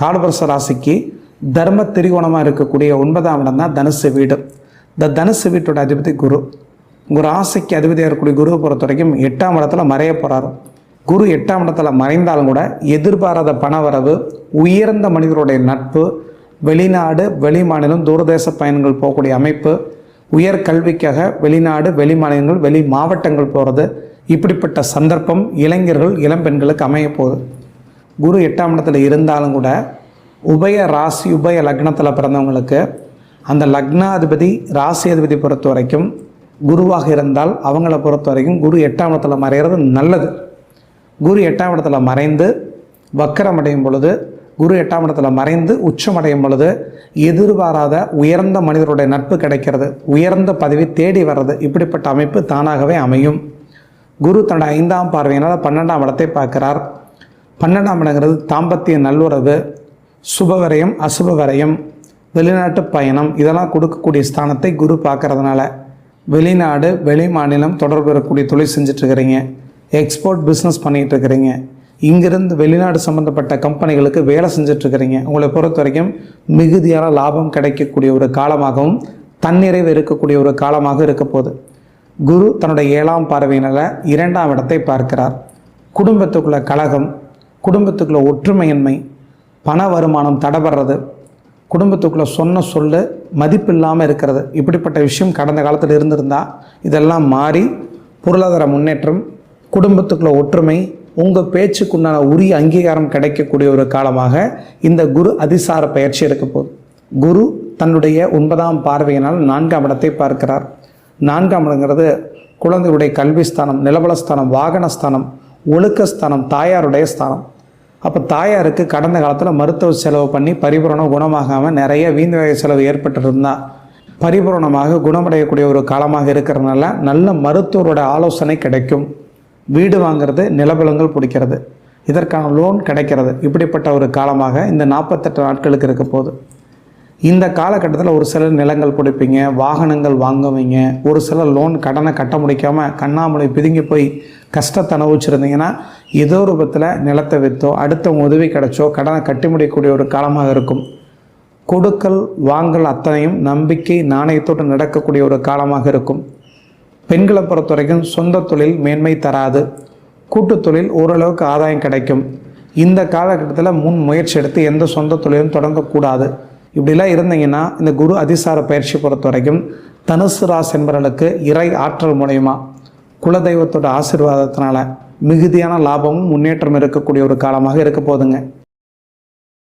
காலபரச ராசிக்கு தர்ம திரிகோணமாக இருக்கக்கூடிய ஒன்பதாம் இடம் தான் தனுசு வீடு. இந்த தனுசு வீட்டோட அதிபதி குரு. உங்கள் ராசிக்கு அதிபதியாக இருக்கக்கூடிய குருவை பொறுத்த வரைக்கும் எட்டாம் இடத்துல மறைய போகிறாரு குரு எட்டாம் இடத்துல மறைந்தாலும் கூட எதிர்பாராத பணவரவு உயர்ந்த மனிதருடைய நட்பு வெளிநாடு வெளி மாநிலம் தூரதேச பயணங்கள் போகக்கூடிய அமைப்பு உயர் கல்விக்காக வெளிநாடு வெளி மாநிலங்கள் வெளி மாவட்டங்கள் போகிறது இப்படிப்பட்ட சந்தர்ப்பம் இளைஞர்கள் இளம்பெண்களுக்கு அமைய போகுது. குரு எட்டாம் இடத்துல இருந்தாலும் கூட உபய ராசி உபய லக்னத்தில் பிறந்தவங்களுக்கு அந்த லக்னாதிபதி ராசி அதிபதி பொறுத்த வரைக்கும் குருவாக இருந்தால் அவங்கள பொறுத்த வரைக்கும் குரு எட்டாம் இடத்துல மறைகிறது நல்லது. குரு எட்டாம் இடத்துல மறைந்து வக்கரம் அடையும் பொழுது குரு எட்டாம் இடத்துல மறைந்து உச்சமடையும் பொழுது எதிர்பாராத உயர்ந்த மனிதருடைய நட்பு கிடைக்கிறது. உயர்ந்த பதவி தேடி வர்றது. இப்படிப்பட்ட அமைப்பு தானாகவே அமையும். குரு தன்னுடைய ஐந்தாம் பார்வையினால் பன்னெண்டாம் இடத்தை பார்க்கிறார். பன்னெண்டாம் இடங்கிறது தாம்பத்திய நல்லுறவு சுபவரையும் அசுபவரையும் வெளிநாட்டு பயணம் இதெல்லாம் கொடுக்கக்கூடிய ஸ்தானத்தை குரு பார்க்கறதுனால வெளிநாடு வெளி மாநிலம் தொடர்பு இருக்கக்கூடிய தொழில் செஞ்சிட்ருக்கிறீங்க. Export business பண்ணிகிட்ருக்கிறீங்க. இங்கிருந்து வெளிநாடு சம்மந்தப்பட்ட கம்பெனிகளுக்கு வேலை செஞ்சிட்ருக்கிறீங்க. உங்களை பொறுத்த வரைக்கும் மிகுதியான லாபம் கிடைக்கக்கூடிய ஒரு காலமாகவும் தன்னிறைவு இருக்கக்கூடிய ஒரு காலமாக இருக்க போகுது. குரு தன்னுடைய ஏழாம் பார்வையினால் இரண்டாம் இடத்தை பார்க்கிறார். குடும்பத்துக்குள்ள கழகம் குடும்பத்துக்குள்ளே ஒற்றுமையின்மை பண வருமானம் தடைபடுறது குடும்பத்துக்குள்ளே சொன்ன சொல்லு மதிப்பில்லாமல் இருக்கிறது. இப்படிப்பட்ட விஷயம் கடந்த காலத்தில் இருந்திருந்தால் இதெல்லாம் மாறி பொருளாதார முன்னேற்றம் குடும்பத்துக்குள்ளே ஒற்றுமை உங்கள் பேச்சுக்குண்டான உரிய அங்கீகாரம் கிடைக்கக்கூடிய ஒரு காலமாக இந்த குரு அதிசார பயிற்சி இருக்க போகுது. குரு தன்னுடைய ஒன்பதாம் பார்வையினால் நான்காம் இடத்தை பார்க்கிறார். நான்காம் இடங்கிறது குழந்தைகளுடைய கல்விஸ்தானம் நிலவலஸ்தானம் வாகனஸ்தானம் ஒழுக்கஸ்தானம் தாயாருடைய ஸ்தானம். அப்போ தாயாருக்கு கடந்த காலத்தில் மருத்துவ செலவு பண்ணி பரிபூரணம் குணமாகாமல் நிறைய வீண்வகை செலவு ஏற்பட்டிருந்தா பரிபூரணமாக குணமடையக்கூடிய ஒரு காலமாக இருக்கிறதுனால நல்ல மருத்துவரோட ஆலோசனை கிடைக்கும். வீடு வாங்குறது நிலபலங்கள் பிடிக்கிறது. இதற்கான லோன் கிடைக்கிறது. இப்படிப்பட்ட ஒரு காலமாக இந்த நாற்பத்தெட்டு நாட்களுக்கு இருக்க போகுது. இந்த காலகட்டத்தில் ஒரு சிலர் நிலங்கள் பிடிப்பீங்க வாகனங்கள் வாங்குவீங்க ஒரு சிலர் லோன் கடனை கட்ட முடிக்காமல் கண்ணாமலை பிதுங்கி போய் கஷ்டத்தை அனுபவிச்சிருந்தீங்கன்னா ஏதோ ரூபத்தில் நிலத்தை விற்றோ அடுத்தவங்க உதவி கிடைச்சோ கடனை கட்டி முடியக்கூடிய ஒரு காலமாக இருக்கும். கொடுக்கல் வாங்கல் அத்தனையும் நம்பிக்கை நாணயத்தோடு நடக்கக்கூடிய ஒரு காலமாக இருக்கும். பெண்களை பொறுத்த வரைக்கும் சொந்த தொழில் மேன்மை தராது. கூட்டு தொழில் ஓரளவுக்கு ஆதாயம் கிடைக்கும். இந்த காலகட்டத்தில் முன் முயற்சி எடுத்து எந்த சொந்த தொழிலும் தொடங்கக்கூடாது. இப்படிலாம் இருந்தீங்கன்னா இந்த குரு அதிசார பயிற்சி பொறுத்த வரைக்கும் தனுசு ராசி என்பவர்களுக்கு இறை ஆற்றல் மூலயமா குலதெய்வத்தோட ஆசிர்வாதத்தினால மிகுதியான லாபமும் முன்னேற்றம் இருக்கக்கூடிய ஒரு காலமாக இருக்க போதுங்க.